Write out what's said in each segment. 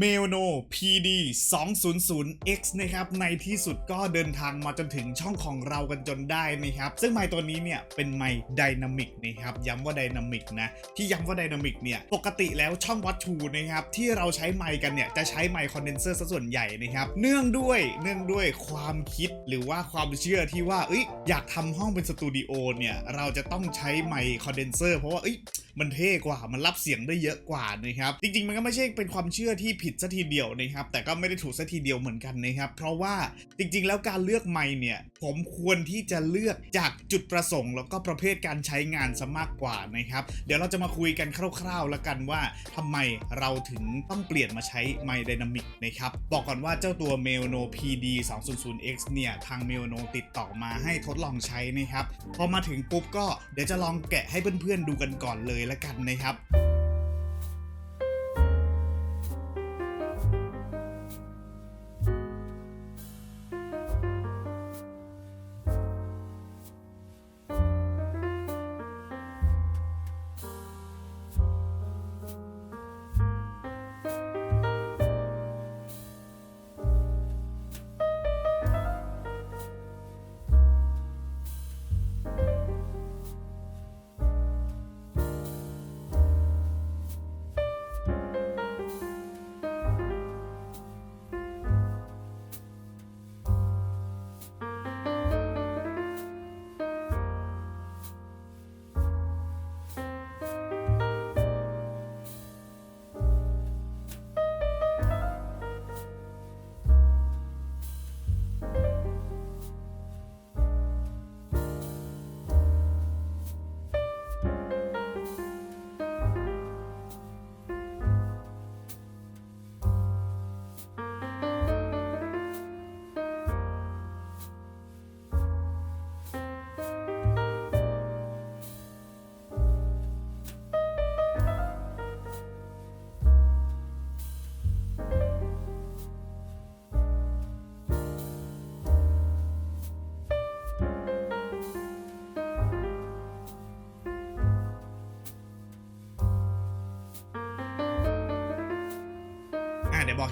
m e l n o PD 200X นะครับ ในที่สุดก็เดินทางมาจนถึงช่องของเรากันจนได้นะครับ ซึ่งไมค์ตัวนี้เนี่ยเป็นไมค์ไดนามิกนะครับย้ำว่าไดนามิกนะ ที่ย้ำว่าไดนามิกเนี่ย ปกติแล้วช่องวัดชูนะครับ ที่เราใช้ไมค์กันเนี่ย จะใช้ไมค์คอนเดนเซอร์ซะส่วนใหญ่นะครับ เนื่องด้วยเนื่องด้วยความคิดหรือว่าความเชื่อที่ว่าเอ้ยอยากทำห้องเป็นสตูดิโอเนี่ยเราจะต้องใช้ไมค์คอนเดนเซอร์เพราะว่าเอ้ยมันเท่กว่ามันรับเสียงได้เยอะกว่านะครับจริงๆมันก็ไม่ใช่เป็นความเชื่อที่ผิดซะทีเดียวนะครับ แต่ก็ไม่ได้ถูกซะทีเดียวเหมือนกันนะครับ เพราะว่าจริงๆ แล้วการเลือกไมค์เนี่ย ผมควรที่จะเลือกจากจุดประสงค์ แล้วก็ประเภทการใช้งานซะมากกว่านะครับ เดี๋ยวเราจะมาคุยกันคร่าวๆแล้วกันว่าทำไมเราถึงต้องเปลี่ยนมาใช้ไมค์ไดนามิกนะครับ บอกก่อนว่าเจ้าตัว m e l n o PD 200X เนี่ยทาง m e l n o ติดต่อมาให้ทดลองใช้นะครับ พอมาถึงปุ๊บก็เดี๋ยวจะลองแกะให้เพื่อนๆดูกันก่อนเลยละกันนะครับ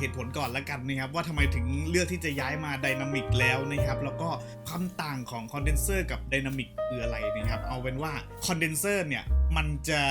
เหตุผลก่อนละกันนะครับว่าทำไมถึงเลือกที่จะย้ายมาไดนามิกแล้วนะครับแล้วก็ความต่างของคอนเดนเซอร์กับไดนามิกคืออะไรนะครับเอาเป็นว่าคอนเดนเซอร์เนี่ยมันจะ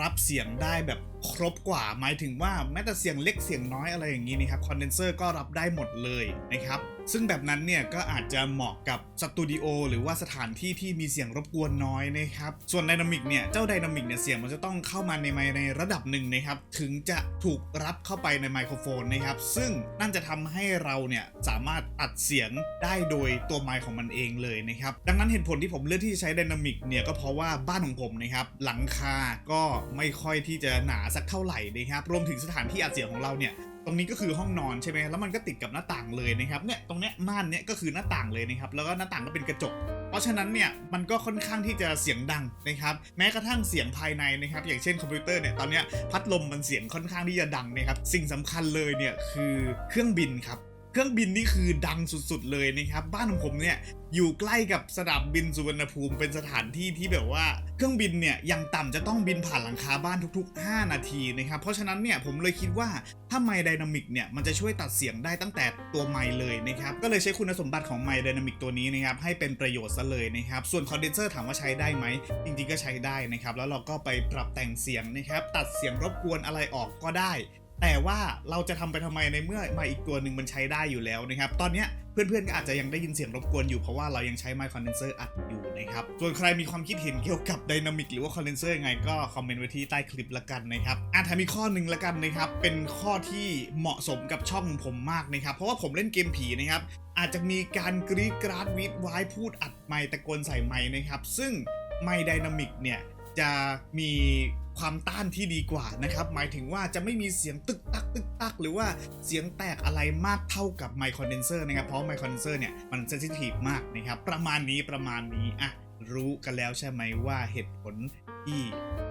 รับเสียงได้แบบครบกว่าหมายถึงว่าแม้แต่เสียงเล็กเสียงน้อยอะไรอย่างนี้นะครับคอนเดนเซอร์ก็รับได้หมดเลยนะครับซึ่งแบบนั้นเนี่ยก็อาจจะเหมาะกับสตูดิโอหรือว่าสถานที่ที่มีเสียงรบกวนน้อยนะครับ ส่วนไดนามิกเนี่ย เจ้าไดนามิกเนี่ยเสียงมันจะต้องเข้ามาในไมค์ในระดับหนึ่งนะครับ ถึงจะถูกรับเข้าไปในไมโครโฟนนะครับ ซึ่งนั่นจะทำให้เราเนี่ยสามารถอัดเสียงได้โดยตัวไมค์ของมันเองเลยนะครับ ดังนั้นเหตุผลที่ผมเลือกที่จะใช้ไดนามิกเนี่ยก็เพราะว่าบ้านของผมนะครับหลังคาก็ไม่ค่อยที่จะหนาสักเท่าไหร่นะครับ รวมถึงสถานที่อัดเสียงของเราเนี่ย ตรงนี้ก็คือห้องนอนใช่ไหมแล้วมันก็ติดกับหน้าต่างเลยนะครับเนี่ยตรงเนี้ยม่านเนี้ยก็คือหน้าต่างเลยนะครับแล้วก็หน้าต่างก็เป็นกระจก เพราะฉะนั้นเนี่ยมันก็ค่อนข้างที่จะเสียงดังนะครับแม้กระทั่งเสียงภายในนะครับอย่างเช่นคอมพิวเตอร์เนี่ยตอนเนี้ยพัดลมมันเสียงค่อนข้างที่จะดังนะครับสิ่งสำคัญเลยเนี่ยคือเครื่องบินครับ เครื่องบินนี่คือดังสุดๆเลยนะครับ บ้านของผมเนี่ยอยู่ใกล้กับสนามบินสุวรรณภูมิเป็นสถานที่ที่แบบว่าเครื่องบินเนี่ยย่างต่ำจะต้องบินผ่านหลังคาบ้านทุก ๆ 5 นาทีนะครับ เพราะฉะนั้นเนี่ยผมเลยคิดว่าถ้าไมค์ไดนามิกเนี่ยมันจะช่วยตัดเสียงได้ตั้งแต่ตัวไมค์เลยนะครับก็เลยใช้คุณสมบัติของไมค์ไดนามิกตัวนี้นะครับให้เป็นประโยชน์ซะเลยนะครับส่วนคอนเดนเซอร์ถามว่าใช้ได้ไหมจริงๆก็ใช้ได้นะครับแล้วเราก็ไปปรับแต่งเสียงนะครับตัดเสียงรบกวนอะไรออกก็ได้ แต่ว่าเราจะทำไปทำไมในเมื่อไมค์อีกตัวหนึ่งมันใช้ได้อยู่แล้วนะครับ ตอนเนี้ยเพื่อนๆก็อาจจะยังได้ยินเสียงรบกวนอยู่เพราะว่าเรายังใช้ไมค์คอนเดนเซอร์อัดอยู่นะครับ ส่วนใครมีความคิดเห็นเกี่ยวกับไดนามิกหรือว่าคอนเดนเซอร์ยังไงก็คอมเมนต์ไว้ที่ใต้คลิปละกันนะครับอะถ้ามีข้อหนึ่งละกันนะครับ เป็นข้อที่เหมาะสมกับช่องของผมมากนะครับ เพราะว่าผมเล่นเกมผีนะครับอาจจะมีการกรีดกราดวิดไว้พูดอัดไมค์ตะโกนใส่ไมค์นะครับ ซึ่งไมค์ไดนามิกเนี่ยจะมี ความต้านที่ดีกว่านะครับ หมายถึงว่าจะไม่มีเสียงตึกตักตึกตัก หรือว่าเสียงแตกอะไรมากเท่ากับไมค์คอนเดนเซอร์นะครับ เพราะไมค์คอนเดนเซอร์เนี่ยมันเซนซิทีฟมากนะครับ ประมาณนี้ประมาณนี้อะรู้กันแล้วใช่ไหมว่าเหตุผลที่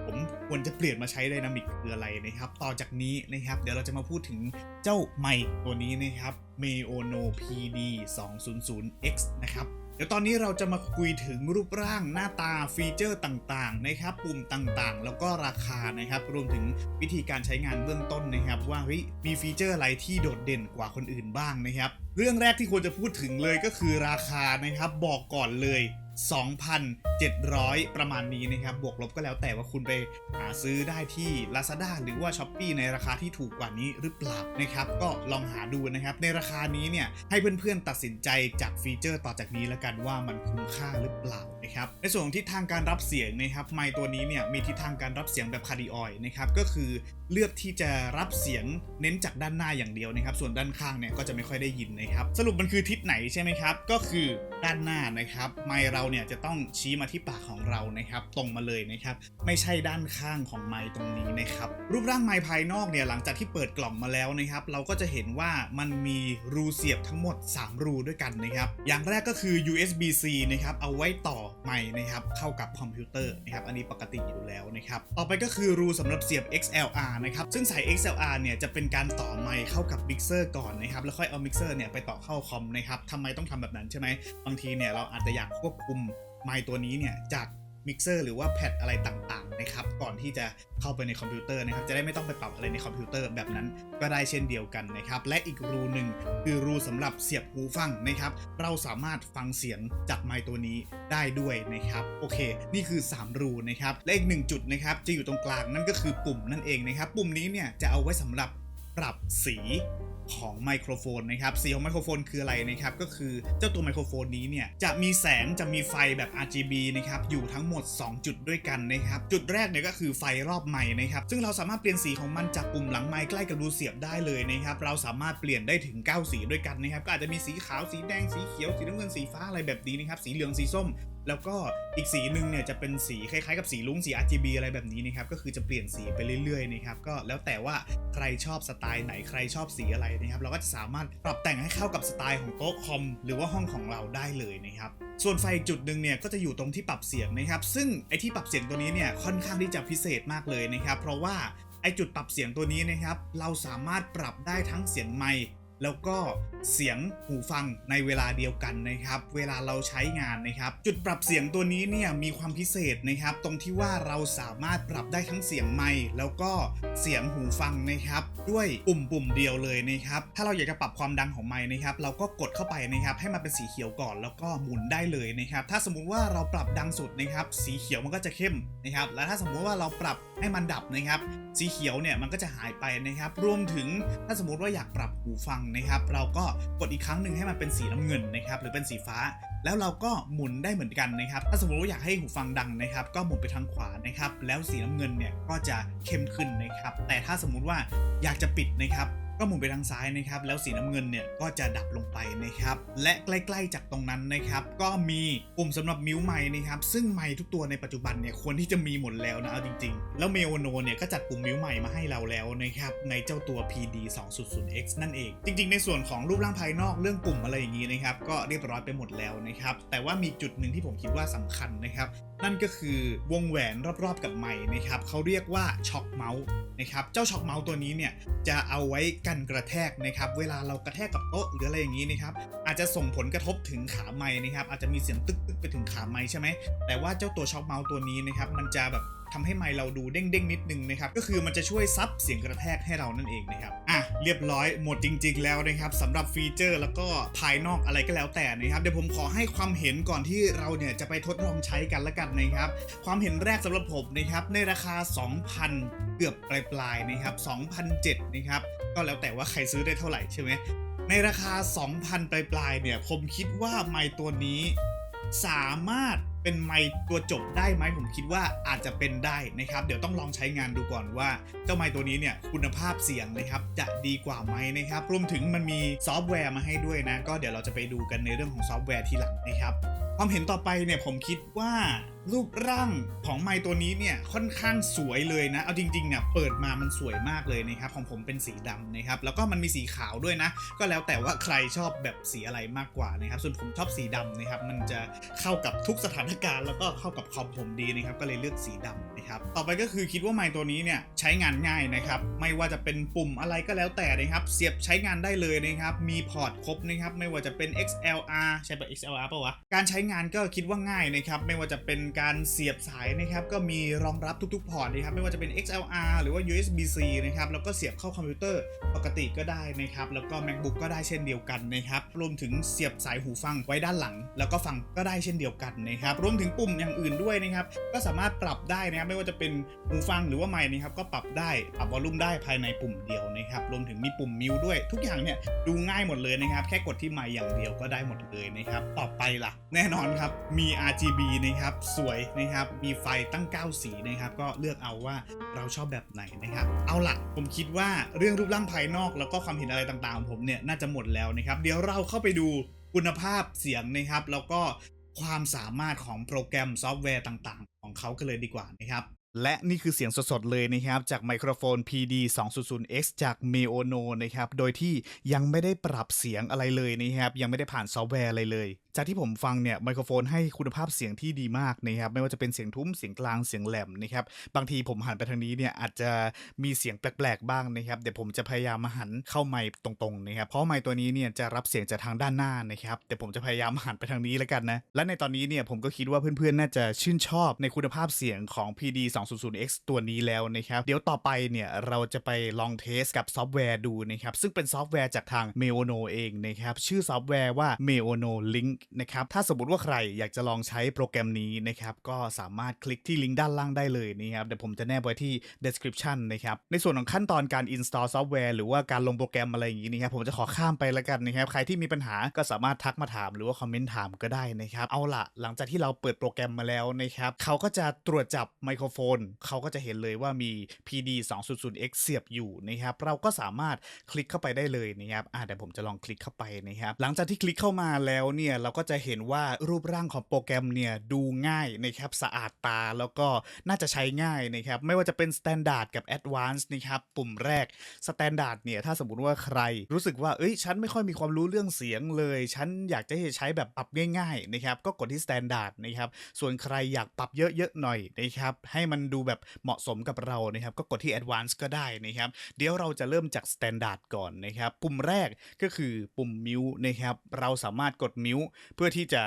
ผมควรจะเปลี่ยนมาใช้ไดนามิกคืออะไรนะครับ ต่อจากนี้นะครับ เดี๋ยวเราจะมาพูดถึงเจ้าไมค์ตัวนี้นะครับ m e o n o PD 200X นะครับ เดี๋ยวตอนนี้เราจะมาคุยถึงรูปร่างหน้าตาฟีเจอร์ต่างๆนะครับปุ่มต่างๆ แล้วก็ราคานะครับรวมถึงวิธีการใช้งานเบื้องต้นนะครับ ว่าเฮ้ยมีฟีเจอร์อะไรที่โดดเด่นกว่าคนอื่นบ้างนะครับ เรื่องแรกที่ควรจะพูดถึงเลยก็คือราคานะครับบอกก่อนเลย 2,700 ประมาณนี้นะครับ บวกลบก็แล้วแต่ว่าคุณไปหาซื้อได้ที่ Lazada หรือว่า s h อ p e e ในราคาที่ถูกกว่านี้หรือเปล่านะครับ ก็ลองหาดูนะครับ ในราคานี้เนี่ย ให้เพื่อนๆตัดสินใจจากฟีเจอร์ต่อจากนี้แล้วกันว่ามันคุ้มค่าหรือเปล่านะครับ ในส่วนของทิศทางการรับเสียงนะครับ ไมค์ตัวนี้เนี่ยมีทิศทางการรับเสียงแบบคาร์ดิออยนะครับ ก็คือเลือกที่จะรับเสียงเน้นจากด้านหน้าอย่างเดียวนะครับ ส่วนด้านข้างเนี่ยก็จะไม่ค่อยได้ยินนะครับ สรุปมันคือทิศไหนใช่ไหมครับ ก็คือด้านหน้านะครับ ไมค์เราเนี่ยจะต้องชี้มาที่ปากของเรานะครับ ตรงมาเลยนะครับ ไม่ใช่ด้านข้างของไมค์ตรงนี้นะครับ รูปร่างไมค์ภายนอกเนี่ยหลังจากที่เปิดกล่องมาแล้วนะครับ เราก็จะเห็นว่ามันมีรูเสียบทั้งหมด 3 รูด้วยกันนะครับ อย่างแรกก็คือ USB-C นะครับเอาไว้ต่อไมค์นะครับเข้ากับคอมพิวเตอร์นะครับ อันนี้ปกติอยู่แล้วนะครับ ต่อไปก็คือรูสำหรับเสียบ XLR นะครับ ซึ่งสาย XLR เนี่ยจะเป็นการต่อไมค์เข้ากับมิกเซอร์ก่อนนะครับ แล้วค่อยเอามิกเซอร์เนี่ยไปต่อเข้าคอมนะครับทำไมต้องทำแบบนั้นใช่ไหมบางทีเนี่ยเราอาจจะอยากควบคุมไมค์ตัวนี้เนี่ยจากมิกเซอร์หรือว่าแพดอะไรต่างๆนะครับก่อนที่จะเข้าไปในคอมพิวเตอร์นะครับจะได้ไม่ต้องไปปรับอะไรในคอมพิวเตอร์แบบนั้นก็ได้เช่นเดียวกันนะครับและอีกรูหนึ่งคือรูสำหรับเสียบหูฟังนะครับเราสามารถฟังเสียงจากไมค์ตัวนี้ได้ด้วยนะครับโอเค นี่คือ 3 รูนะครับและอีกหนึ่งจุดนะครับจะอยู่ตรงกลางนั่นก็คือปุ่มนั่นเองนะครับปุ่มนี้เนี่ยจะเอาไว้สำหรับปรับสี ของไมโครโฟนนะครับสีของไมโครโฟนคืออะไรนะครับก็คือเจ้าตัวไมโครโฟนนี้เนี่ยจะมีแสงจะมีไฟแบบ RGB นะครับอยู่ทั้งหมด 2 จุดด้วยกันนะครับจุดแรกเนี่ยก็คือไฟรอบไมค์นะครับซึ่งเราสามารถเปลี่ยนสีของมันจากปุ่มหลังไมค์ใกล้กับรูเสียบได้เลยนะครับเราสามารถเปลี่ยนได้ถึง 9 สีด้วยกันนะครับก็อาจจะมีสีขาวสีแดงสีเขียวสีน้ำเงินสีฟ้าอะไรแบบนี้นะครับสีเหลืองสีส้ม แล้วก็อีกสีหนึ่งเนี่ยจะเป็นสีคล้ายๆกับสีลุ้งสี RGB อะไรแบบนี้นะครับก็คือจะเปลี่ยนสีไปเรื่อยๆนะครับก็แล้วแต่ว่าใครชอบสไตล์ไหนใครชอบสีอะไรนะครับเราก็จะสามารถปรับแต่งให้เข้ากับสไตล์ของโต๊ะคอมหรือว่าห้องของเราได้เลยนะครับส่วนไฟจุดหนึ่งเนี่ยก็จะอยู่ตรงที่ปรับเสียงนะครับซึ่งไอที่ปรับเสียงตัวนี้เนี่ยค่อนข้างที่จะพิเศษมากเลยนะครับเพราะว่าไอจุดปรับเสียงตัวนี้นะครับเราสามารถปรับได้ทั้งเสียงไมค์ แล้วก็เสียงหูฟังในเวลาเดียวกันนะครับ เวลาเราใช้งานนะครับ จุดปรับเสียงตัวนี้เนี่ยมีความพิเศษนะครับ ตรงที่ว่าเราสามารถปรับได้ทั้งเสียงไมค์แล้วก็เสียงหูฟังนะครับ ด้วยปุ่มปุ่มเดียวเลยนะครับ ถ้าเราอยากจะปรับความดังของไมค์นะครับ เราก็กดเข้าไปนะครับ ให้มันเป็นสีเขียวก่อนแล้วก็หมุนได้เลยนะครับ ถ้าสมมุติว่าเราปรับดังสุดนะครับ สีเขียวมันก็จะเข้มนะครับ และถ้าสมมุติว่าเราปรับให้มันดับนะครับ สีเขียวเนี่ยมันก็จะหายไปนะครับ รวมถึงถ้าสมมุติว่าอยากปรับหูฟังนะครับ เราก็กดอีกครั้งหนึ่งให้มันเป็นสีน้ำเงินนะครับ หรือเป็นสีฟ้า แล้วเราก็หมุนได้เหมือนกันนะครับ ถ้าสมมติว่าอยากให้หูฟังดังนะครับ ก็หมุนไปทางขวานะครับ แล้วสีน้ำเงินเนี่ยก็จะเข้มขึ้นนะครับ แต่ถ้าสมมุติว่าอยากจะปิดนะครับ ก็หมุนไปทางซ้ายนะครับ แล้วสีน้ำเงินเนี่ยก็จะดับลงไปนะครับ และใกล้ ๆ จากตรงนั้นนะครับ ก็มีปุ่มสำหรับมิวไมค์นะครับ ซึ่งไมค์ทุกตัวในปัจจุบันเนี่ยควรที่จะมีหมดแล้วนะเอาจริง ๆ แล้วเมโอโนเนี่ยก็จัดปุ่มมิวไมค์มาให้เราแล้วนะครับในเจ้าตัว PD 200X นั่นเอง จริง ๆ ในส่วนของรูปร่างภายนอกเรื่องปุ่มอะไรอย่างนี้นะครับ ก็เรียบร้อยไปหมดแล้วนะครับ แต่ว่ามีจุดหนึ่งที่ผมคิดว่าสำคัญนะครับ นั่นก็คือวงแหวนรอบๆกับไม้นะครับเขาเรียกว่าช็อคเมาส์นะครับเจ้าช็อคเมาส์ตัวนี้เนี่ยจะเอาไว้กันกระแทกนะครับ เวลาเรากระแทกกับโต๊ะหรืออะไรอย่างนี้นะครับ อาจจะส่งผลกระทบถึงขาไม้นะครับ อาจจะมีเสียงตึกๆไปถึงขาไม้ใช่ไหมแต่ว่าเจ้าตัวช็อคเมาส์ตัวนี้นะครับ มันจะแบบ ทำให้ไมค์เราดูเด้งๆนิดนึงนะครับก็คือมันจะช่วยซับเสียงกระแทกให้เรานั่นเองนะครับอะเรียบร้อยหมดจริง ๆ แล้วนะครับสำหรับฟีเจอร์แล้วก็ภายนอกอะไรก็แล้วแต่นะครับเดี๋ยวผมขอให้ความเห็นก่อนที่เราเนี่ยจะไปทดลองใช้กันละกันนะครับความเห็นแรกสำหรับผมนะครับในราคา 2,000 เกือบปลายๆนะครับ2,007นะครับก็แล้วแต่ว่าใครซื้อได้เท่าไหร่ใช่ไหมในราคา 2,000 ปลายๆเนี่ยผมคิดว่าไมค์ตัวนี้สามารถ เป็นไมค์ตัวจบได้ไหมผมคิดว่าอาจจะเป็นได้นะครับ เดี๋ยวต้องลองใช้งานดูก่อนว่า เจ้าไมค์ตัวนี้เนี่ยคุณภาพเสียงนะครับจะดีกว่าไหมนะครับรวมถึงมันมีซอฟต์แวร์มาให้ด้วยนะ ก็เดี๋ยวเราจะไปดูกันในเรื่องของซอฟต์แวร์ทีหลังนะครับ ความเห็นต่อไปเนี่ยผมคิดว่า รูปร่างของไมค์ตัวนี้เนี่ยค่อนข้างสวยเลยนะ เอาจริงๆเนี่ยเปิดมามันสวยมากเลยนะครับของผมเป็นสีดำนะครับแล้วก็มันมีสีขาวด้วยนะ ก็แล้วแต่ว่าใครชอบแบบสีอะไรมากกว่านะครับ ส่วนผมชอบสีดำนะครับมันจะเข้ากับทุกสถานการณ์แล้วก็เข้ากับคอมผมดีนะครับก็เลยเลือกสีดำนะครับต่อไปก็คือคิดว่าไมค์ตัวนี้เนี่ยใช้งานง่ายนะครับไม่ว่าจะเป็นปุ่มอะไรก็แล้วแต่นะครับเสียบใช้งานได้เลยนะครับมีพอร์ตครบนะครับไม่ว่าจะเป็น XLR ใช่ปะ XLR ปะวะการใช้งานก็คิดว่าง่ายนะครับไม่ว่าจะเป็นการเสียบสายนะครับก็มีรองรับทุกๆพอร์ตนะครับไม่ว่าจะเป็น XLR หรือว่า USB-C นะครับแล้วก็เสียบเข้าคอมพิวเตอร์ปกติก็ได้นะครับแล้วก็ MacBook ก็ได้เช่นเดียวกันนะครับรวมถึงเสียบสายหูฟังไว้ด้านหลัง แล้วก็ฟังก็ได้เช่นเดียวกันนะครับรวมถึงปุ่มอย่างอื่นด้วยนะครับก็สามารถปรับได้นะครับไม่ว่าจะเป็นหูฟังหรือว่าไมค์นะครับก็ปรับได้ปรับวอลลุ่มได้ภายในปุ่มเดียวนะครับรวมถึงมีปุ่มมิวด้วย ทุกอย่างเนี่ยดูง่ายหมดเลยนะครับแค่กดที่ไมค์อย่างเดียวก็ได้หมดเลยนะครับต่อไปล่ะ แน่นอนครับมี RGB นะครับสวยนะครับ มีไฟตั้ง 9 สีนะครับ ก็เลือกเอาว่าเราชอบแบบไหนนะครับ เอาล่ะผมคิดว่าเรื่องรูปร่างภายนอกแล้วก็ความเห็นอะไรต่างๆของผมเนี่ยน่าจะหมดแล้วนะครับ เดี๋ยวเราเข้าไปดูคุณภาพเสียงนะครับ แล้วก็ความสามารถของโปรแกรมซอฟต์แวร์ต่างๆ ของเขากันเลยดีกว่านะครับและนี่คือเสียงสดๆ เลยนะครับ จากไมโครโฟน PD 200X จาก Meono นะครับ โดยที่ยังไม่ได้ปรับเสียงอะไรเลยนะครับ ยังไม่ได้ผ่านซอฟต์แวร์อะไรเลยจากที่ผมฟังเนี่ยไมโครโฟนให้คุณภาพเสียงที่ดีมากนะครับไม่ว่าจะเป็นเสียงทุ้มเสียงกลางเสียงแหลมนะครับบางทีผมหันไปทางนี้เนี่ยอาจจะมีเสียงแปลกๆบ้างนะครับเดี๋ยวผมจะพยายามมาหันเข้าไมค์ตรงๆนะครับเพราะไมค์ตัวนี้เนี่ยจะรับเสียงจากทางด้านหน้านะครับเดี๋ยวผมจะพยายามหันไปทางนี้แล้วกันนะและในตอนนี้เนี่ยผมก็คิดว่าเพื่อนๆน่าจะชื่นชอบในคุณภาพเสียงของ PD 200X ตัวนี้แล้วนะครับเดี๋ยวต่อไปเนี่ยเราจะไปลองเทสกับซอฟต์แวร์ดูนะครับซึ่งเป็นซอฟต์แวร์จากทาง Meono เองนะครับชื่อซอฟต์แวร์ว่า Meono Link นะครับถ้าสมมติว่าใครอยากจะลองใช้โปรแกรมนี้นะครับก็สามารถคลิกที่ลิงก์ด้านล่างได้เลยนะครับเดี๋ยวผมจะแนบไว้ที่ description นะครับในส่วนของขั้นตอนการ install ซอฟต์แวร์หรือว่าการลงโปรแกรมอะไรอย่างนี้นะครับผมจะขอข้ามไปแล้วกันนะครับใครที่มีปัญหาก็สามารถทักมาถามหรือว่าคอมเมนต์ถามก็ได้นะครับเอาล่ะหลังจากที่เราเปิดโปรแกรมมาแล้วนะครับเขาก็จะตรวจจับไมโครโฟนเขาก็จะเห็นเลยว่ามี PD 2.0x เสียบอยู่นะครับเราก็สามารถคลิกเข้าไปได้เลยนะครับอ่าเดี๋ยวผมจะลองคลิกเข้าไปนะครับหลังจากที่คลิกเข้ามาแล้วเนี่ยเราก็จะเห็นว่ารูปร่างของโปรแกรมเนี่ยดูง่ายนะครับสะอาดตาแล้วก็น่าจะใช้ง่ายนะครับไม่ว่าจะเป็น Standard กับ Advanced นะครับปุ่มแรก Standard เนี่ยถ้าสมมุติว่าใครรู้สึกว่าเอ้ยฉันไม่ค่อยมีความรู้เรื่องเสียงเลย ฉันอยากจะใช้แบบปรับง่ายๆนะครับก็กดที่ Standard นะครับส่วนใครอยากปรับเยอะๆหน่อยนะครับให้มันดูแบบเหมาะสมกับเรานะครับก็กดที่ Advanced ก็ได้นะครับเดี๋ยวเราจะเริ่มจาก Standard ก่อนนะครับปุ่มแรกก็คือปุ่ม Mute นะครับเราสามารถกด Mute เพื่อที่จะ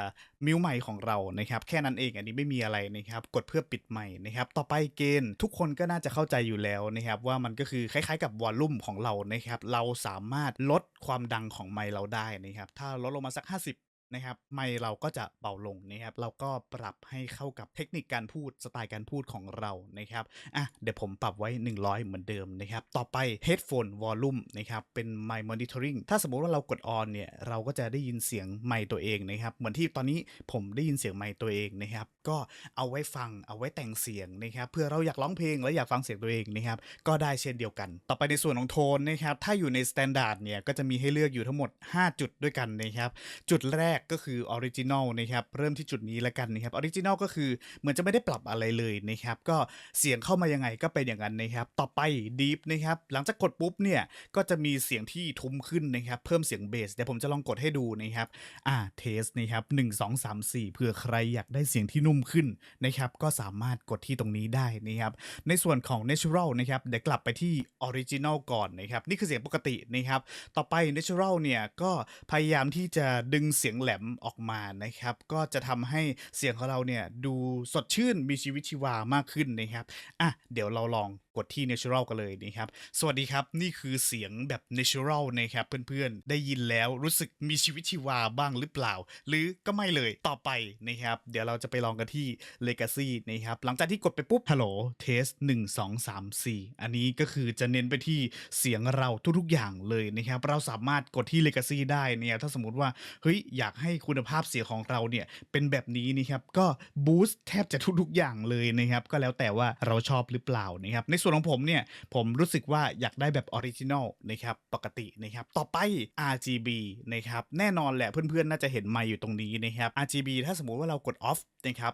มิวใหม่ของเรานะครับ แค่นั้นเองอันนี้ไม่มีอะไรนะครับ กดเพื่อปิดไมค์นะครับ ต่อไปเกณฑ์ทุกคนก็น่าจะเข้าใจอยู่แล้วนะครับ ว่ามันก็คือคล้ายๆกับวอลลุ่มของเรานะครับ เราสามารถลดความดังของไมค์เราได้นะครับ ถ้าลดลงมาสัก 50 นะครับไมค์เราก็จะเบาลงนะครับเราก็ปรับให้เข้ากับเทคนิคการพูดสไตล์การพูดของเรานะครับอะเดี๋ยวผมปรับไว้ 100 เหมือนเดิมนะครับต่อไป headphone volume นะครับเป็น mic monitoring ถ้าสมมุติว่าเรากด on เนี่ยเราก็จะได้ยินเสียงไมค์ตัวเองนะครับเหมือนที่ตอนนี้ผมได้ยินเสียงไมค์ตัวเองนะครับก็เอาไว้ฟังเอาไว้แต่งเสียงนะครับเพื่อเราอยากร้องเพลงแล้วอยากฟังเสียงตัวเองนะครับก็ได้เช่นเดียวกัน ต่อไปในส่วนของโทนนะครับถ้าอยู่ใน standard เนี่ยก็จะมีให้เลือกอยู่ทั้งหมด 5 จุดด้วยกันนะครับจุดแรกก็คือ original นะครับ เริ่มที่จุดนี้แล้วกันนะครับ original ก็คือเหมือนจะไม่ได้ปรับอะไรเลยนะครับ ก็เสียงเข้ามายังไงก็เป็นอย่างนั้นนะครับ ต่อไป deep นะครับ หลังจากกดปุ๊บเนี่ย ก็จะมีเสียงที่ทุ้มขึ้นนะครับ เพิ่มเสียงเบส เดี๋ยวผมจะลองกดให้ดูนะครับ อ่าเทสนะครับ1 2 3 4เผื่อใครอยากได้เสียงที่นุ่มขึ้นนะครับ ก็สามารถกดที่ตรงนี้ได้นะครับ ในส่วนของ natural นะครับ เดี๋ยวกลับไปที่ original ก่อนนะครับ นี่คือเสียงปกตินะครับ ต่อไป natural เนี่ย ก็พยายามที่จะดึงเสียงแหลมออกมานะครับ ก็จะทำให้เสียงของเราเนี่ยดูสดชื่นมีชีวิตชีวามากขึ้นนะครับอะเดี๋ยวเราลอง กดที่ natural กันเลยนะครับ สวัสดีครับ นี่คือเสียงแบบ natural นะครับเพื่อนๆ ได้ยินแล้วรู้สึกมีชีวิตชีวาบ้างหรือเปล่า หรือก็ไม่เลยต่อไปนะครับ เดี๋ยวเราจะไปลองกันที่ legacy นะครับ หลังจากที่กดไปปุ๊บ ฮัลโหลเทส1 2 3 4 อันนี้ก็คือจะเน้นไปที่เสียงเราทุกๆอย่างเลยนะครับ เราสามารถกดที่ legacy ได้เนี่ยถ้าสมมติว่าเฮ้ยอยากให้คุณภาพเสียงของเราเนี่ยเป็นแบบนี้นะครับก็บูสต์แทบจะทุกๆอย่างเลยนะครับก็แล้วแต่ว่าเราชอบหรือเปล่านะครับในส่วนของผมเนี่ย ผมรู้สึกว่าอยากได้แบบออริจินอลนะครับปกตินะครับต่อไป RGB นะครับแน่นอนแหละเพื่อนๆ น่าจะเห็นไมค์อยู่ตรงนี้นะครับ RGB ถ้าสมมุติว่าเรากดออฟนะครับ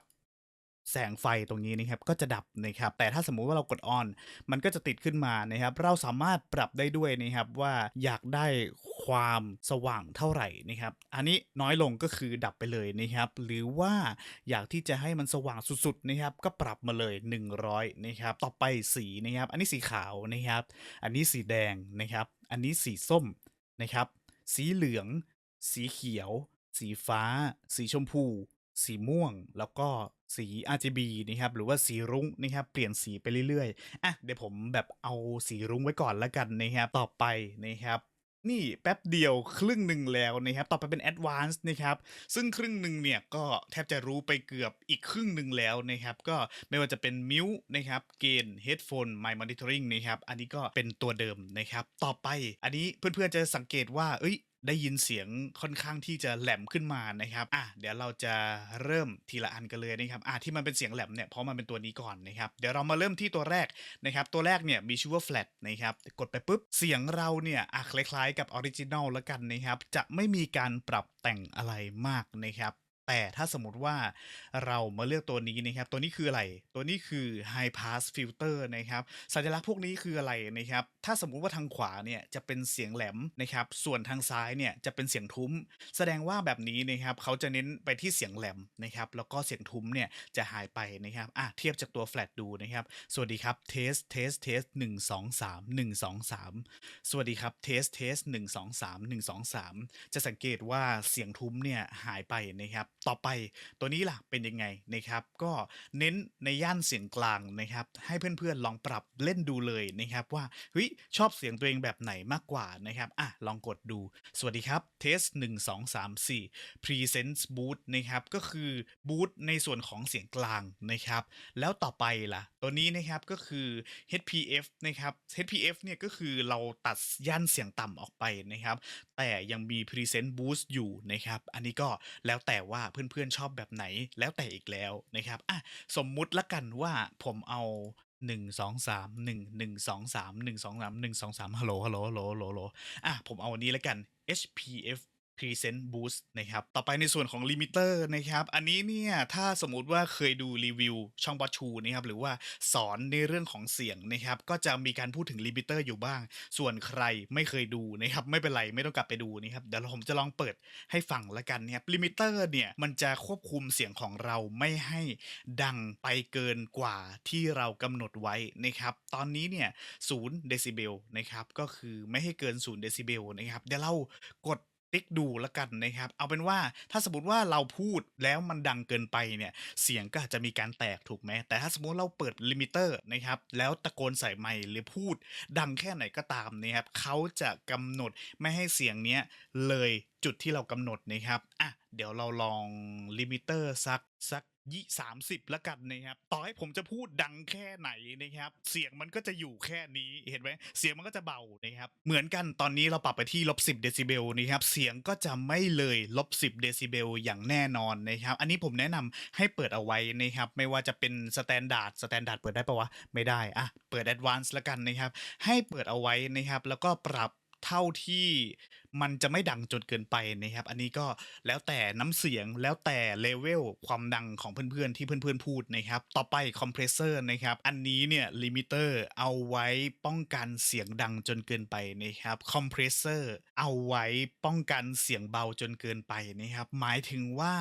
แสงไฟตรงนี้นะครับก็จะดับนะครับแต่ถ้าสมมุติว่าเรากด on มันก็จะติดขึ้นมานะครับเราสามารถปรับได้ด้วยนะครับว่าอยากได้ความสว่างเท่าไหร่นะครับอันนี้น้อยลงก็คือดับไปเลยนะครับหรือว่าอยากที่จะให้มันสว่างสุดๆนะครับก็ปรับมาเลย 100นะครับต่อไปสีนะครับอันนี้สีขาวนะครับอันนี้สีแดงนะครับอันนี้สีส้มนะครับสีเหลือง สีเขียว สีฟ้า สีชมพู สีม่วงแล้วก็ สี RGB นะครับหรือว่าสีรุ้งนะครับเปลี่ยนสีไปเรื่อยๆอะเดี๋ยวผมแบบเอาสีรุ้งไว้ก่อนแล้วกันนะครับต่อไปนะครับนี่แป๊บเดียวครึ่งหนึ่งแล้วนะครับ ต่อไปเป็น Advanced นะครับ ซึ่งครึ่งหนึ่งเนี่ยก็แทบจะรู้ไปเกือบอีกครึ่งหนึ่งแล้วนะครับ ก็ไม่ว่าจะเป็นมิวนะครับเกณฑ์ Headphone My Monitoring นะครับ อันนี้ก็เป็นตัวเดิมนะครับ ต่อไปอันนี้เพื่อนๆจะสังเกตว่า เอ้ย ได้ยินเสียงค่อนข้างที่จะแหลมขึ้นมานะครับ อะเดี๋ยวเราจะเริ่มทีละอันกันเลยนะครับอะที่มันเป็นเสียงแหลมเนี่ยเพราะมันเป็นตัวนี้ก่อนนะครับ เดี๋ยวเรามาเริ่มที่ตัวแรกนะครับ ตัวแรกเนี่ยมีชื่อว่า flat นะครับ กดไปปุ๊บ เสียงเราเนี่ยอะคล้ายๆกับออริจินอลแล้วกันนะครับ จะไม่มีการปรับแต่งอะไรมากนะครับ แต่ถ้าสมมติว่าเรามาเลือกตัวนี้นะครับ ตัวนี้คืออะไร ตัวนี้คือ High Pass Filter นะครับ สัญลักษณ์พวกนี้คืออะไรนะครับ ถ้าสมมุติว่าทางขวาเนี่ยจะเป็นเสียงแหลมนะครับ ส่วนทางซ้ายเนี่ยจะเป็นเสียงทุ้ม แสดงว่าแบบนี้นะครับเขาจะเน้นไปที่เสียงแหลมนะครับ แล้วก็เสียงทุ้มเนี่ยจะหายไปนะครับ อะเทียบจากตัวแฟลตดูนะครับ สวัสดีครับเทสเทสเทสหนึ่งสองสามหนึ่งสองสามสวัสดีครับเทสเทสหนึ่งสองสามหนึ่งสองสามจะสังเกตว่าเสียงทุ้มเนี่ยหายไปนะครับต่อไปตัวนี้ล่ะเป็นยังไงนะครับก็เน้นในย่านเสียงกลางนะครับให้เพื่อนๆลองปรับเล่นดูเลยนะครับว่าเฮ้ยชอบเสียงตัวเองแบบไหนมากกว่านะครับอะลองกดดู สวัสดีครับเทส1 2 3 4 Presence Boot นะครับก็คือบูตในส่วนของเสียงกลางนะครับแล้วต่อไปล่ะ ตัวนี้นะครับก็คือ HPF นะครับ HPF เนี่ยก็คือเราตัดย่านเสียงต่ำออกไปนะครับแต่ยังมี Present Boost อยู่นะครับอันนี้ก็แล้วแต่ว่าเพื่อนๆชอบแบบไหนแล้วแต่อีกแล้วนะครับอะสมมุติละกันว่าผมเอา1 2 3 1 1 2 3 1 2 3 1 2 3ฮัลโหลฮัลโหลฮัลโหลฮัลโหลฮัลโหลอะผมเอาอันนี้ละกัน HPF Present Boost นะครับต่อไปในส่วนของลิมิเตอร์นะครับอันนี้เนี่ยถ้าสมมุติว่าเคยดูรีวิวช่องบอชูนะครับหรือว่าสอนในเรื่องของเสียงนะครับก็จะมีการพูดถึงลิมิเตอร์อยู่บ้าง ส่วนใครไม่เคยดูนะครับไม่เป็นไรไม่ต้องกลับไปดูนะครับเดี๋ยวผมจะลองเปิดให้ฟังละกันนะครับลิมิเตอร์เนี่ยมันจะควบคุมเสียงของเราไม่ให้ดังไปเกินกว่าที่เรากำหนดไว้นะครับตอนนี้เนี่ย0เดซิเบลนะครับก็คือไม่ให้เกิน0เดซิเบลนะครับเดี๋ยวเรากด ติ๊กดูแล้วกันนะครับ เอาเป็นว่าถ้าสมมติว่าเราพูดแล้วมันดังเกินไปเนี่ยเสียงก็อาจจะมีการแตกถูกไหมแต่ถ้าสมมติเราเปิดลิมิเตอร์นะครับแล้วตะโกนใส่ไมค์หรือพูดดังแค่ไหนก็ตามนะครับเขาจะกำหนดไม่ให้เสียงเนี้ยเลยจุดที่เรากำหนดนะครับอะเดี๋ยวเราลองลิมิเตอร์สักสัก ยี่สามสิบแล้วกันนะครับ ต่อให้ผมจะพูดดังแค่ไหนนะครับ เสียงมันก็จะอยู่แค่นี้เห็นไหมเสียงมันก็จะเบานะครับ เหมือนกันตอนนี้เราปรับไปที่ลบสิบเดซิเบลนะครับเสียงก็จะไม่เลยลบสิบเดซิเบลอย่างแน่นอนนะครับ อันนี้ผมแนะนำให้เปิดเอาไว้นะครับ ไม่ว่าจะเป็นสแตนดาร์ดสแตนดาร์ดเปิดได้ปะวะ ไม่ได้อะเปิดแอดวานซ์แล้วกันนะครับ ให้เปิดเอาไว้นะครับ แล้วก็ปรับเท่าที่มันจะไม่ดังจนเกินไปนะครับ อันนี้ก็แล้วแต่น้ำเสียงแล้วแต่เลเวลความดังของเพื่อนๆที่เพื่อนๆพูดนะครับ ต่อไปคอมเพรสเซอร์นะครับ อันนี้เนี่ยลิมิเตอร์เอาไว้ป้องกันเสียงดังจนเกินไปนะครับคอมเพรสเซอร์เอาไว้ป้องกันเสียงเบาจนเกินไปนะครับ หมายถึงว่า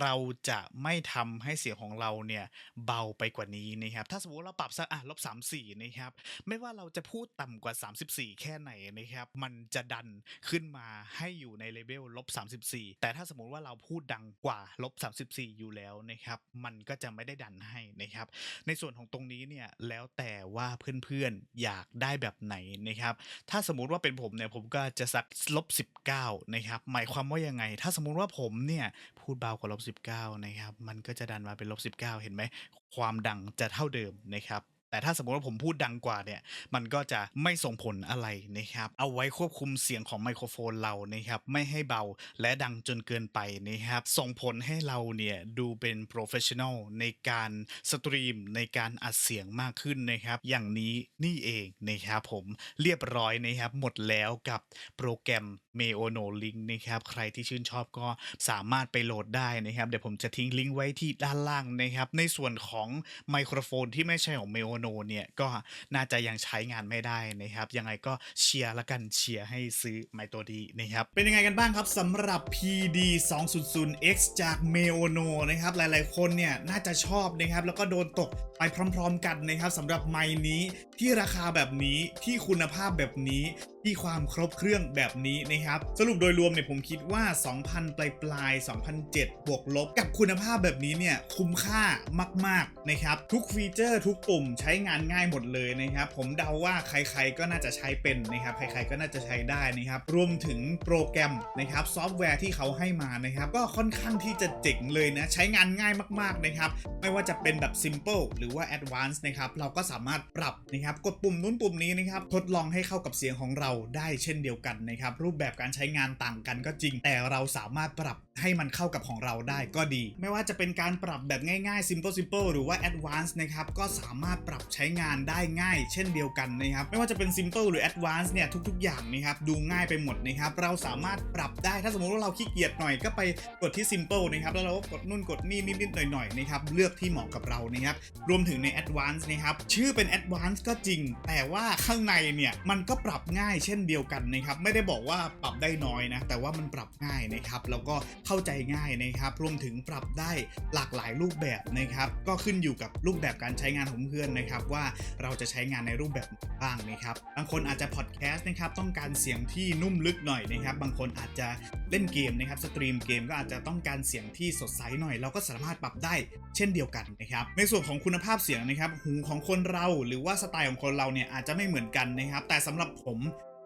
เราจะไม่ทำให้เสียงของเราเนี่ยเบาไปกว่านี้นะครับ ถ้าสมมติเราปรับสักอะลบสามสี่นะครับ ไม่ว่าเราจะพูดต่ำกว่า 34 แค่ไหนนะครับ มันจะดันขึ้นมาให้อยู่ในเลเวลลบ34 แต่ถ้าสมมุติว่าเราพูดดังกว่าลบ34 อยู่แล้วนะครับ มันก็จะไม่ได้ดันให้นะครับ ในส่วนของตรงนี้เนี่ยแล้วแต่ว่าเพื่อนๆอยากได้แบบไหนนะครับ ถ้าสมมุติว่าเป็นผมเนี่ยผมก็จะสักลบ19นะครับ หมายความว่ายังไง ถ้าสมมุติว่าผมเนี่ยพูดเบากว่าลบ19นะครับ มันก็จะดันมาเป็นลบ19 เห็นไหม ความดังจะเท่าเดิมนะครับ แต่ถ้าสมมติว่าผมพูดดังกว่าเนี่ย มันก็จะไม่ส่งผลอะไรนะครับ เอาไว้ควบคุมเสียงของไมโครโฟนเรานะครับ ไม่ให้เบาและดังจนเกินไปนะครับ ส่งผลให้เราเนี่ยดูเป็นโปรเฟชชั่นอลในการสตรีมในการอัดเสียงมากขึ้นนะครับ อย่างนี้นี่เองนะครับผมเรียบร้อยนะครับ หมดแล้วกับโปรแกรม m e o n o Link นะครับ ใครที่ชื่นชอบก็สามารถไปโหลดได้นะครับ เดี๋ยวผมจะทิ้งลิงก์ไว้ที่ด้านล่างนะครับ ในส่วนของไมโครโฟนที่ไม่ใช่ของ m e o n o เนี่ย ก็น่าจะยังใช้งานไม่ได้นะครับ ยังไงก็เชียร์ละกันเชียร์ให้ซื้อไมตัวดีนะครับ เป็นยังไงกันบ้างครับสำหรับ PD 200X จาก m e o n o นะครับ หลายๆ คนเนี่ยน่าจะชอบนะครับ แล้วก็โดนตกไปพร้อม ๆ กันนะครับสำหรับไมนี้ที่ราคาแบบนี้ที่คุณภาพแบบนี้ที่ความครบเครื่องแบบนี้นะครับสรุปโดยรวมเนี่ยผมคิดว่า 2,000 ปลายปลาย2007 บวกลบ กับคุณภาพแบบนี้เนี่ยคุ้มค่ามาก ๆ นะครับ ทุกฟีเจอร์ทุกปุ่มใช้งานง่ายหมดเลยนะครับ ผมเดาว่าใครๆก็น่าจะใช้เป็นนะครับใครๆก็น่าจะใช้ได้นะครับ รวมถึงโปรแกรมนะครับซอฟต์แวร์ที่เขาให้มานะครับ ก็ค่อนข้างที่จะเจ๋งเลยนะ ใช้งานง่ายมากๆนะครับ ไม่ว่าจะเป็นแบบ simple หรือว่า advanced นะครับ เราก็สามารถปรับนะครับ กดปุ่มนู้นปุ่มนี้นะครับ ทดลองให้เข้ากับเสียงของเราได้เช่นเดียวกันนะครับ รูปแบบการใช้งานต่างกันก็จริง แต่เราสามารถปรับให้มันเข้ากับของเราได้ก็ดี ไม่ว่าจะเป็นการปรับแบบง่ายๆ simple simple หรือว่า advanced นะครับ ก็สามารถปรับใช้งานได้ง่าย เช่นเดียวกันนะครับ ไม่ว่าจะเป็น simple หรือ advanced เนี่ยทุกๆ อย่างนะครับดูง่ายไปหมดนะครับ เราสามารถปรับได้ถ้าสมมติว่าเราขี้เกียจหน่อยก็ไปกดที่ simple นะครับแล้วเราก็กดนู่นกดนี่นิดๆหน่อยๆนะครับเลือกที่เหมาะกับเรานะครับรวมถึงใน advanced นะครับชื่อเป็น advanced ก็จริง แต่ว่าข้างในเนี่ยมันก็ปรับง่ายเช่นเดียวกันนะครับไม่ได้บอกว่าปรับได้น้อยนะ แต่ว่ามันปรับง่ายนะครับ แล้วก็เข้าใจง่ายนะครับรวมถึงปรับได้หลากหลายรูปแบบนะครับ ก็ขึ้นอยู่กับรูปแบบการใช้งานของเพื่อนนะครับ ว่าเราจะใช้งานในรูปแบบบ้างนะครับ บางคนอาจจะพอดแคสต์นะครับ ต้องการเสียงที่นุ่มลึกหน่อยนะครับ บางคนอาจจะเล่นเกมนะครับ สตรีมเกมก็อาจจะต้องการเสียงที่สดใสหน่อย เราก็สามารถปรับได้เช่นเดียวกันนะครับ ในส่วนของคุณภาพเสียงนะครับ หูของคนเราหรือว่าสไตล์ของคนเราเนี่ยอาจจะไม่เหมือนกันนะครับ แต่สำหรับผม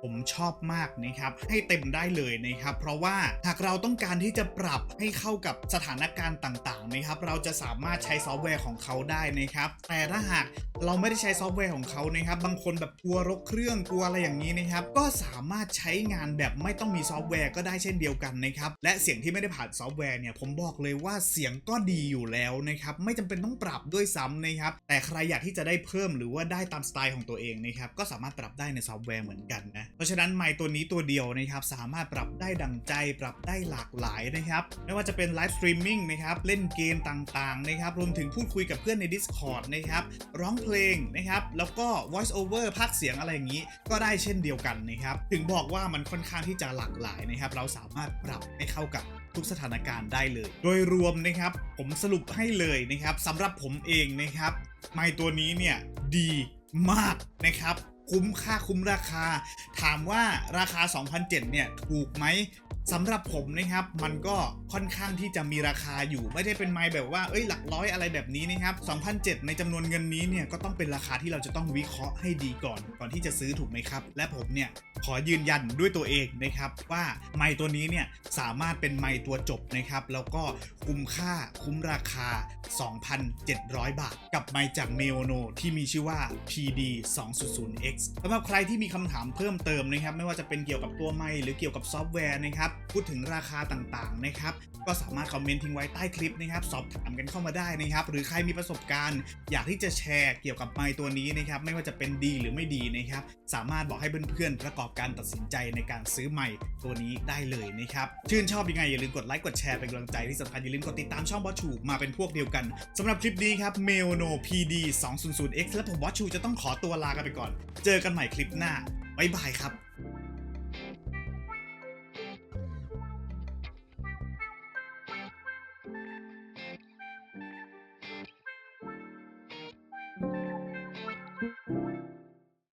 ผมชอบมากนะครับ ให้เต็มได้เลยนะครับ เพราะว่าหากเราต้องการที่จะปรับให้เข้ากับสถานการณ์ต่างๆนะครับ เราจะสามารถใช้ซอฟต์แวร์ของเขาได้นะครับ แต่ถ้าหากเราไม่ได้ใช้ซอฟต์แวร์ของเขานะครับ บางคนแบบกลัวรกเครื่องกลัวอะไรอย่างนี้นะครับ ก็สามารถใช้งานแบบไม่ต้องมีซอฟต์แวร์ก็ได้เช่นเดียวกันนะครับ และเสียงที่ไม่ได้ผ่านซอฟต์แวร์เนี่ย ผมบอกเลยว่าเสียงก็ดีอยู่แล้วนะครับ ไม่จำเป็นต้องปรับด้วยซ้ำนะครับ แต่ใครอยากที่จะได้เพิ่มหรือว่าได้ตามสไตล์ของตัวเองนะครับ ก็สามารถปรับได้ในซอฟต์แวร์เหมือนกันนะเพราะฉะนั้นไมค์ตัวนี้ตัวเดียวนะครับสามารถปรับได้ดังใจปรับได้หลากหลายนะครับไม่ว่าจะเป็นไลฟ์สตรีมมิ่งนะครับเล่นเกมต่างๆนะครับรวมถึงพูดคุยกับเพื่อนใน Discord นะครับร้องเพลงนะครับแล้วก็ voice over ภาคเสียงอะไรอย่างนี้ ก็ได้เช่นเดียวกันนะครับถึงบอกว่ามันค่อนข้างที่จะหลากหลายนะครับเราสามารถปรับให้เข้ากับทุกสถานการณ์ได้เลย โดยรวมนะครับ ผมสรุปให้เลยนะครับสำหรับผมเองนะครับ ไมค์ตัวนี้เนี่ยดีมากนะครับ คุ้มค่าคุ้มราคา ถามว่าราคา 2,007 เนี่ย ถูกไหมสำหรับผมนะครับ มันก็ค่อนข้างที่จะมีราคาอยู่ไม่ได้เป็นไมค์แบบว่าเอ้ยหลักร้อยอะไรแบบนี้นะครับ2,007 ในจำนวนเงินนี้เนี่ยก็ต้องเป็นราคาที่เราจะต้องวิเคราะห์ให้ดีก่อนก่อนที่จะซื้อถูกไหมครับ และผมเนี่ยขอยืนยันด้วยตัวเองนะครับ ว่าไมค์ตัวนี้เนี่ยสามารถเป็นไมค์ตัวจบนะครับ แล้วก็คุ้มค่าคุ้มราคา 2,700 บาท กับไมค์จากเมโอโนที่มีชื่อว่า PD 200X สำหรับใครที่มีคำถามเพิ่มเติมนะครับ ไม่ว่าจะเป็นเกี่ยวกับตัวไมค์หรือเกี่ยวกับซอฟต์แวร์นะครับ พูดถึงราคาต่างๆนะครับ ก็สามารถคอมเมนต์ทิ้งไว้ใต้คลิปนะครับ สอบถามกันเข้ามาได้นะครับ หรือใครมีประสบการณ์ อยากที่จะแชร์เกี่ยวกับไมค์ตัวนี้นะครับ ไม่ว่าจะเป็นดีหรือไม่ดีนะครับ สามารถบอกให้เพื่อนๆประกอบการตัดสินใจในการซื้อไมค์ตัวนี้ได้เลยนะครับ ชื่นชอบยังไงอย่าลืมกดไลค์กดแชร์เป็นกำลังใจที่สำคัญอย่าลืมกดติดตามช่องบอสชูมาเป็นพวกเดียวกันสำหรับคลิปนี้ครับ m e o n o PD 200X และผมบอสชูจะต้องขอตัวลากันไปก่อนเจอกันใหม่คลิปหน้าบ๊ายบายครับ